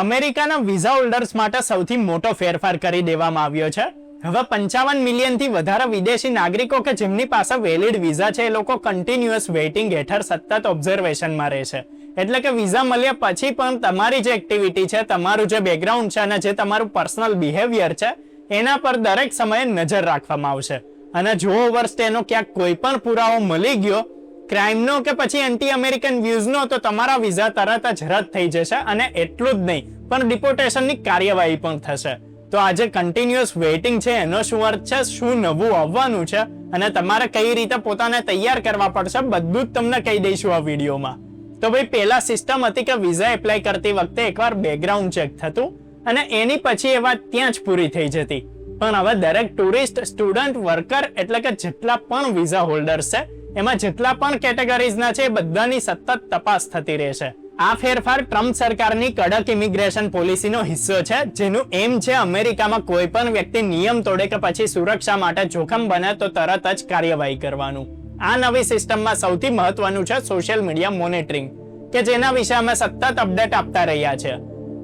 અમેરિકાના visa holders માટે સૌથી મોટો ફેરફાર કરી દેવામાં આવ્યો છે. હવે પંચાવન મિલિયનથી વધારે વિદેશી નાગરિકો કે જેમની પાસે વેલિડ વિઝા છે, એ લોકો કન્ટિન્યુઅસ વેઇટિંગ હેઠળ સતત ઓબ્ઝર્વેશનમાં રહેશે એટલે કે વિઝા મળ્યા પછી પણ તમારી જે એક્ટિવિટી છે, તમારું જે બેકગ્રાઉન્ડ છે અને જે તમારું પર્સનલ બિહેવિયર છે, એના પર દરેક સમયે નજર રાખવામાં આવશે. અને જો ઓવરસ્ટેનો ક્યાંક કોઈ પણ પુરાવો મળી ગયો ક્રાઇમનો કે પછી એન્ટી અમેરિકન વ્યૂઝનો તો તમારા વિઝા તરત જ રદ થઈ જશે અને એટલું જ નહીં, પણ ડિપોર્ટેશનની કાર્યવાહી પણ થશે. તો આજે કન્ટિન્યુઅસ વેઇટિંગ છે, એનો શું અર્થ છે, શું નવું આવવાનું છે, અને તમારે કઈ રીતે પોતાને તૈયાર કરવા પડશે, બધું જ તમને કહી દઈશું આ વિડીયોમાં. તો ભાઈ, પહેલા સિસ્ટમ હતી કે વિઝા એપ્લાય કરતી વખતે એકવાર બેકગ્રાઉન્ડ ચેક થતું, અને એની પછી એ વાત ત્યાં જ પૂરી થઈ જતી. પણ હવે દરેક ટુરિસ્ટ સ્ટુડન્ટ વર્કર એટલે કે જેટલા પણ વિઝા હોલ્ડર્સ છે એમાં જેટલા પણ કેટેગરીઝના છે બધાની સતત તપાસ થતી રહેશે. આ ફેરફાર ટ્રમ્પ સરકારની કડક ઇમિગ્રેશન પોલિસીનો હિસ્સો છે, જેનું એમ છે અમેરિકામાં કોઈ પણ વ્યક્તિ નિયમ તોડે કે પછી સુરક્ષા માટે જોખમ બને તો તરત જ કાર્યવાહી કરવાનું. આ નવી સિસ્ટમમાં સૌથી મહત્વનું છે સોશિયલ મીડિયા મોનિટરિંગ કે જેના વિશે અમે સતત અપડેટ આપતા રહ્યા છે.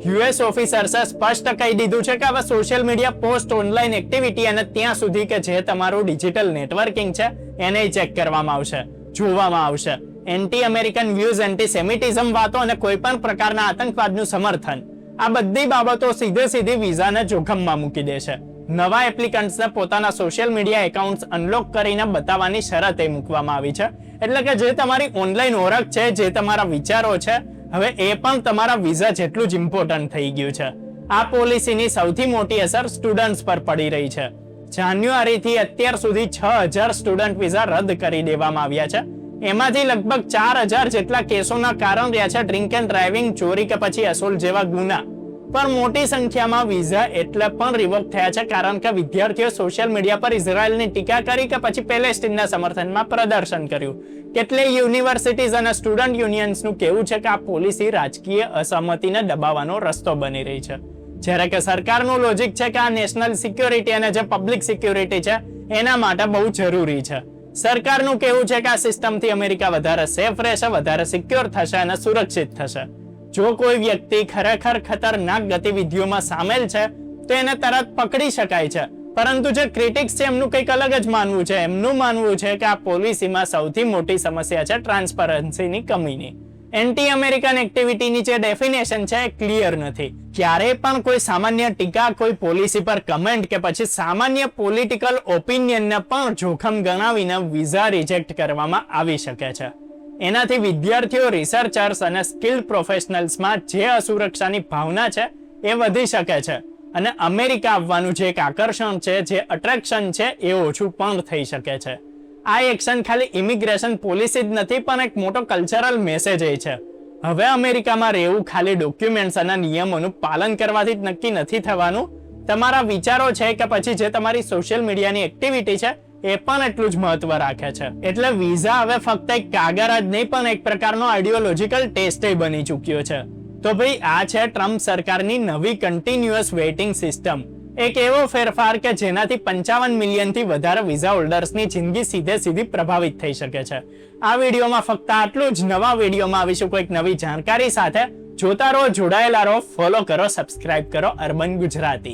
યુએસ ઓફિસર્સે સ્પષ્ટ કહી દીધું છે કે હવે social media post online activity અને ત્યાં સુધી કે જે તમારું ડિજિટલ નેટવર્કિંગ છે, એને ચેક કરવામાં આવશે, જોવામાં આવશે. Anti American views anti semitism વાતો અને કોઈ પણ પ્રકારના આતંકવાદનું સમર્થન, આ બધી બાબતો સીધે સીધી વિઝાને જોખમમાં મૂકી દેશે નવા એપ્લિકન્ટ્સને પોતાના સોશિયલ મીડિયા એકાઉન્ટ્સ અનલોક કરીને બતાવવાની શરત એ મૂકવામાં આવી છે. એટલે કે જે તમારી ઓનલાઈન ઓળખ છે, જે તમારા વિચારો છે હવે એ પણ તમારા વિઝા જેટલું જ ઇમ્પોર્ટન્ટ થઈ ગયું છે. આ પોલિસીની સૌથી મોટી અસર સ્ટુડન્ટ્સ પર પડી રહી છે. જાન્યુઆરીથી અત્યાર સુધી છ હજાર સ્ટુડન્ટ વિઝા રદ કરી દેવામાં આવ્યા છે. એમાંથી લગભગ ચાર હજાર જેટલા કેસોના કારણ રહ્યા છે ડ્રિંક એન્ડ ડ્રાઇવિંગ ચોરી કે પછી અસોલ જેવા ગુના. પણ મોટી સંખ્યામાં વિઝા એટલે પણ રિવોક થયા છે, કારણ કે વિદ્યાર્થીઓ સોશિયલ મીડિયા પર ઇઝરાયલની ટીકા કરી કે પછી પેલેસ્ટીનના સમર્થનમાં પ્રદર્શન કર્યું. કેટલીય યુનિવર્સિટીઝ અને સ્ટુડન્ટ યુનિયન્સનું કહેવું છે કે આ પોલિસી રાજકીય અસહમતિને દબાવવાનો રસ્તો બની રહી છે. જ્યારે કે સરકારનું લોજિક છે કે આ નેશનલ સિક્યોરિટી અને જે પબ્લિક સિક્યોરિટી છે, એના માટે બહુ જરૂરી છે. સરકારનું કહેવું છે કે આ સિસ્ટમથી અમેરિકા વધારે સેફ રહેશે, વધારે સિક્યોર થશે અને સુરક્ષિત થશે. જો કોઈ વ્યક્તિ ખરેખર ખતરનાક ગતિવિધિઓમાં સામેલ છે, તો એને તરત પકડી શકાય છે. પરંતુ જે ક્રિટિક્સ છે, એમનું કંઈક અલગ જ માનવું છે. એમનું માનવું છે કે આ પોલિસીમાં સૌથી મોટી સમસ્યા છે ટ્રાન્સપરન્સીની કમીની. એન્ટી અમેરિકન એક્ટિવિટીની જે ડેફિનેશન છે, એ ક્લિયર નથી. ક્યારે પણ કોઈ સામાન્ય ટીકા, કોઈ પોલિસી પર કમેન્ટ કે પછી સામાન્ય પોલિટિકલ ઓપિનિયનને પણ જોખમ ગણાવીને વિઝા રિજેક્ટ કરવામાં આવી શકે છે. એનાથી વિદ્યાર્થીઓ રિસર્ચર્સ અને સ્કિલ્ડ પ્રોફેશનલ્સમાં જે અસુરક્ષાની ભાવના છે એ વધી શકે છે. અને અમેરિકા આવવાનું જે એક આકર્ષણ છે, જે અટ્રેક્શન છે એ ઓછું પણ થઈ શકે છે. આ એક્શન ખાલી ઇમિગ્રેશન પોલિસી જ નથી, પણ એક મોટો કલ્ચરલ મેસેજ એ છે. હવે અમેરિકામાં રહેવું ખાલી ડોક્યુમેન્ટ્સ અને નિયમોનું પાલન કરવાથી જ નક્કી નથી થવાનું. તમારા વિચારો છે કે પછી જે તમારી સોશિયલ મીડિયાની એક્ટિવિટી છે એ પણ એટલું જ મહત્વ રાખે છે. એટલે વિઝા હવે ફક્ત એક કાગળ જ નહીં, પણ એક પ્રકારનો આઈડિયોલોજીકલ ટેસ્ટ બની ચૂક્યો છે. તો ભાઈ, આ છે ટ્રમ્પ સરકારની નવી કન્ટિન્યુઅસ વેઇટિંગ સિસ્ટમ એક એવો ફેરફાર કે જેનાથી પંચાવન મિલિયનથી વધારે વિઝા હોલ્ડર્સની જિંદગી સીધે સીધી પ્રભાવિત થઈ શકે છે. આ વિડીયોમાં ફક્ત આટલું જ. નવા વિડીયોમાં આવીશું કોઈક નવી જાણકારી સાથે. જોતા રહો, જોડાયેલા રહો ફોલો કરો સબસ્ક્રાઇબ કરો, અર્બન ગુજરાતી.